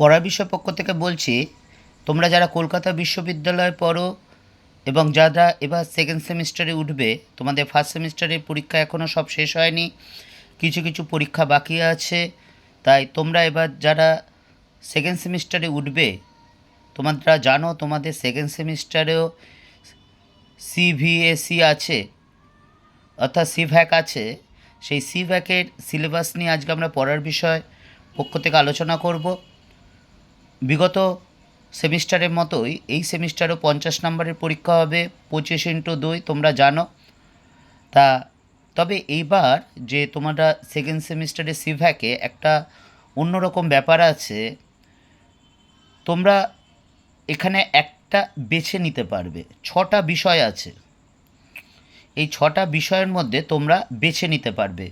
পড়ার বিষয় পক্ষ থেকে বলছি, তোমরা যারা কলকাতা বিশ্ববিদ্যালয়ে পড়ো এবং যারা এবার সেকেন্ড সেমিস্টারে উঠবে, তোমাদের ফার্স্ট সেমিস্টারের পরীক্ষা এখনও সব শেষ হয়নি, কিছু কিছু পরীক্ষা বাকি আছে, তাই তোমরা এবার যারা সেকেন্ড সেমিস্টারে উঠবে, তোমরা জানো তোমাদের সেকেন্ড সেমিস্টারেও সিভিএসি আছে, অর্থাৎ সিভ্যাক আছে, সেই সিভ্যাকের সিলেবাস নিয়ে আজকে আমরা পড়ার বিষয় পক্ষ থেকে আলোচনা করব। বিগত সেমিস্টারের মতোই এই সেমিস্টারও পঞ্চাশ নম্বরের পরীক্ষা হবে, পঁচিশ ইন্টু দুই, তোমরা জানো। তা তবে এইবার যে তোমরা সেকেন্ড সেমিস্টারে সিভ্যাকে একটা অন্যরকম ব্যাপার আছে, তোমরা এখানে একটা বেছে নিতে পারবে, ছটা বিষয় আছে। এই ছটা বিষয়ের মধ্যে তোমরা বেছে নিতে পারবে।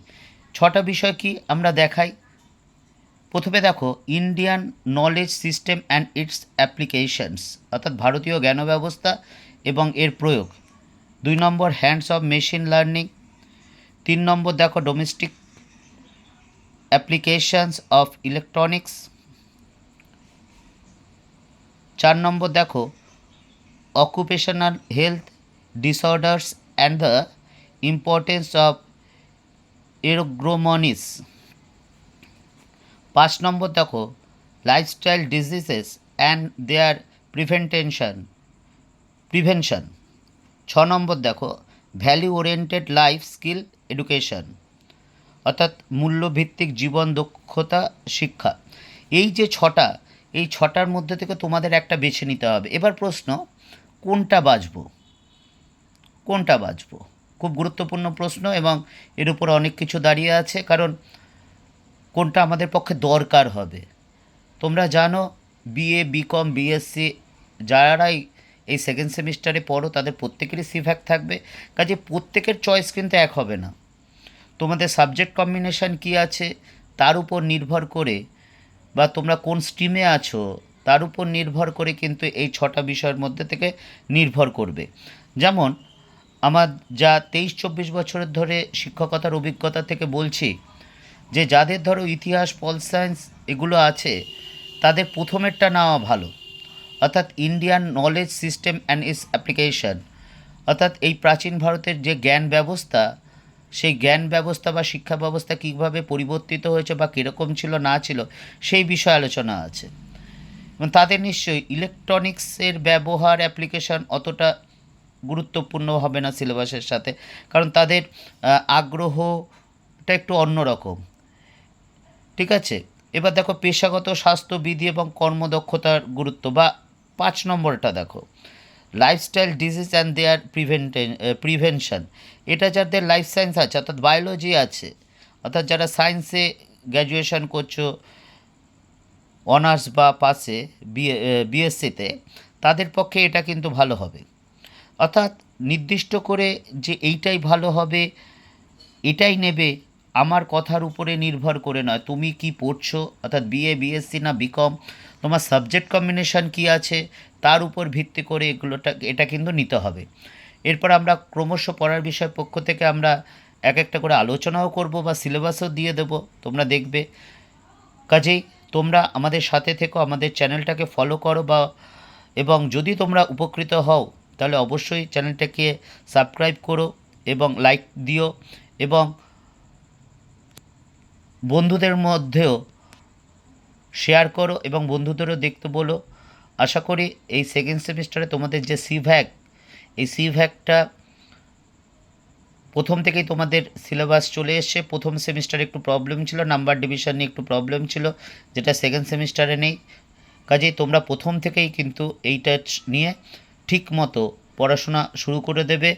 ছটা বিষয় কি আমরা দেখাই? প্রথমে দেখো Indian knowledge system and its applications অর্থাৎ ভারতীয় জ্ঞান ব্যবস্থা এবং এর প্রয়োগ। দুই নম্বর হ্যান্ডস অফ মেশিন লার্নিং তিন নম্বর, দেখো ডোমেস্টিক অ্যাপ্লিকেশনস অফ ইলেকট্রনিক্স চার নম্বর, দেখো occupational health disorders and the importance of ergonomics পাঁচ নম্বর দেখো lifestyle diseases and their prevention prevention ছ নম্বর দেখো value oriented life skill education অর্থাৎ মূল্যভিত্তিক জীবন দক্ষতা শিক্ষা। এই যে ছটা, এই ছটার মধ্যে থেকে তোমাদের একটা বেছে নিতে হবে। এবার প্রশ্ন, কোনটা বাজবো কোনটা বাজবো খুব গুরুত্বপূর্ণ প্রশ্ন এবং এর উপর অনেক কিছু দাঁড়িয়ে আছে, কারণ কোনটা আমাদের পক্ষে দরকার হবে। তোমরা জানো বিএ বিকম বিএসসি যারাই এই সেকেন্ড সেমিস্টারে পড়ো, তাদের প্রত্যেকেরই সিভ্যাক থাকবে। কাজে প্রত্যেকের চয়েস কিন্তু এক হবে না। তোমাদের সাবজেক্ট কম্বিনেশন কী আছে, তার উপর নির্ভর করে বা তোমরা কোন স্ট্রিমে আছো, তার উপর নির্ভর করে কিন্তু এই ছটা বিষয়ের মধ্যে থেকে নির্ভর করবে। যেমন, আমার যা তেইশ চব্বিশ বছরের ধরে শিক্ষকতার অভিজ্ঞতা থেকে বলছি যে যাদের ধরো ইতিহাস, পল সায়েন্স এগুলো আছে, তাদের প্রথমেরটা নেওয়া ভালো। অর্থাৎ Indian knowledge system and is application. অর্থাৎ এই প্রাচীন ভারতের যে জ্ঞান ব্যবস্থা, সেই জ্ঞান ব্যবস্থা বা শিক্ষা ব্যবস্থা কীভাবে পরিবর্তিত হয়েছে বা কীরকম ছিল, না ছিল, সেই বিষয়ে আলোচনা আছে। এবং তাদের নিশ্চয়ই ইলেকট্রনিক্সের ব্যবহার অ্যাপ্লিকেশন অতটা গুরুত্বপূর্ণ হবে না সিলেবাসের সাথে। কারণ তাদের আগ্রহটা একটু অন্যরকম। ঠিক আছে? এবার দেখো পেশাগত স্বাস্থ্যবিধি এবং কর্মদক্ষতার গুরুত্ব বা পাঁচ নম্বরটা দেখো। Lifestyle disease and their prevention prevention এটা যাদের লাইফ সায়েন্স আছে, অর্থাৎ বায়োলজি আছে, অর্থাৎ যারা সায়েন্সে গ্র্যাজুয়েশন করছ অনার্স বা পাসে বিএ বিএসসিতে তাদের পক্ষে এটা কিন্তু ভালো হবে। অর্থাৎ নির্দিষ্ট করে যে এইটাই ভালো হবে, এটাই নেবে আমার কথার উপরে নির্ভর করে নয়। তুমি কি পড়ছো? অর্থাৎ বিএ বিএসসি না বিকম তোমার সাবজেক্ট কম্বিনেশন কি আছে? তার উপর ভিত্তি করে এগুলোটা, এটা কিন্তু নিতে হবে। এরপর আমরা ক্রমশ পড়ার বিষয় পক্ষ থেকে আমরা এক একটা করে আলোচনাও করব বা সিলেবাসও দিয়ে দেব। তোমরা দেখবে। কাজেই তোমরা আমাদের সাথে থেকো, আমাদের চ্যানেলটাকে ফলো করো বা, এবং যদি তোমরা উপকৃত হও, তাহলে অবশ্যই চ্যানেলটাকে সাবস্ক্রাইব করো এবং লাইক দিও এবং বন্ধুদের মধ্যেও শেয়ার করো এবং বন্ধুদেরও দেখতে বলো। আশা করি এই সেকেন্ড সেমিস্টারে তোমাদের যে সিভ্যাক এই সিভ্যাকটা প্রথম থেকেই তোমাদের সিলেবাস চলে এসছে। প্রথম সেমিস্টারে একটু প্রবলেম ছিল নাম্বার ডিভিশন নিয়ে একটু প্রবলেম ছিল, যেটা সেকেন্ড সেমিস্টারে নেই। কাজেই তোমরা প্রথম থেকেই কিন্তু এইটা নিয়ে ঠিক মতো পড়াশোনা শুরু করে দেবে।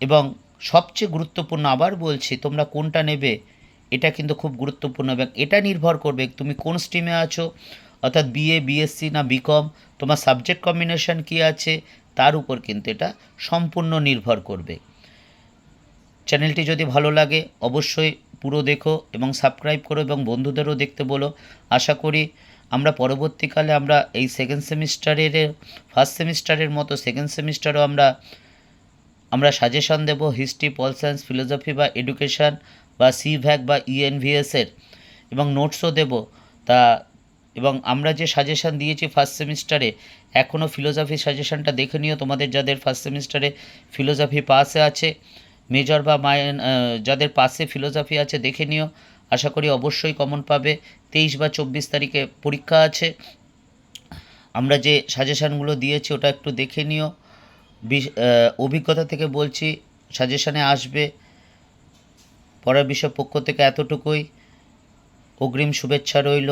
এবং সবচেয়ে গুরুত্বপূর্ণ আবার বলছি, তোমরা কোনটা নেবে এটা কিন্তু খুব গুরুত্বপূর্ণ এবং এটা নির্ভর করবে তুমি কোন স্ট্রিমে আছো, অর্থাৎ বিএ বিএসসি না বিকম তোমার সাবজেক্ট কম্বিনেশন কী আছে, তার উপর কিন্তু এটা সম্পূর্ণ নির্ভর করবে। চ্যানেলটি যদি ভালো লাগে অবশ্যই পুরো দেখো এবং সাবস্ক্রাইব করো এবং বন্ধুদেরও দেখতে বলো। আশা করি আমরা পরবর্তীকালে আমরা এই সেকেন্ড সেমিস্টারের ফার্স্ট সেমিস্টারের মতো সেকেন্ড সেমিস্টারও আমরা আমরা সাজেশন দেব হিস্ট্রি পল সায়েন্স ফিলোসফি বা এডুকেশন বা সিভ্যাক বা ইএনভিএসের এবং নোটসও দেব। তা এবং আমরা যে সাজেশান দিয়েছি ফার্স্ট সেমিস্টারে এখনও ফিলোসফি সাজেশানটা দেখে নিও। তোমাদের যাদের ফার্স্ট সেমিস্টারে ফিলোসফি পাসে আছে মেজর বা মাইন যাদের পাশে ফিলোসফি আছে দেখে নিও। আশা করি অবশ্যই কমন পাবে। তেইশ বা চব্বিশ তারিখে পরীক্ষা আছে। আমরা যে সাজেশানগুলো দিয়েছি ওটা একটু দেখে নিও। অভিজ্ঞতা থেকে বলছি সাজেশানে আসবে। পড়ার বিষয় পক্ষ থেকে এতটুকুই অগ্রিম শুভেচ্ছা রইল।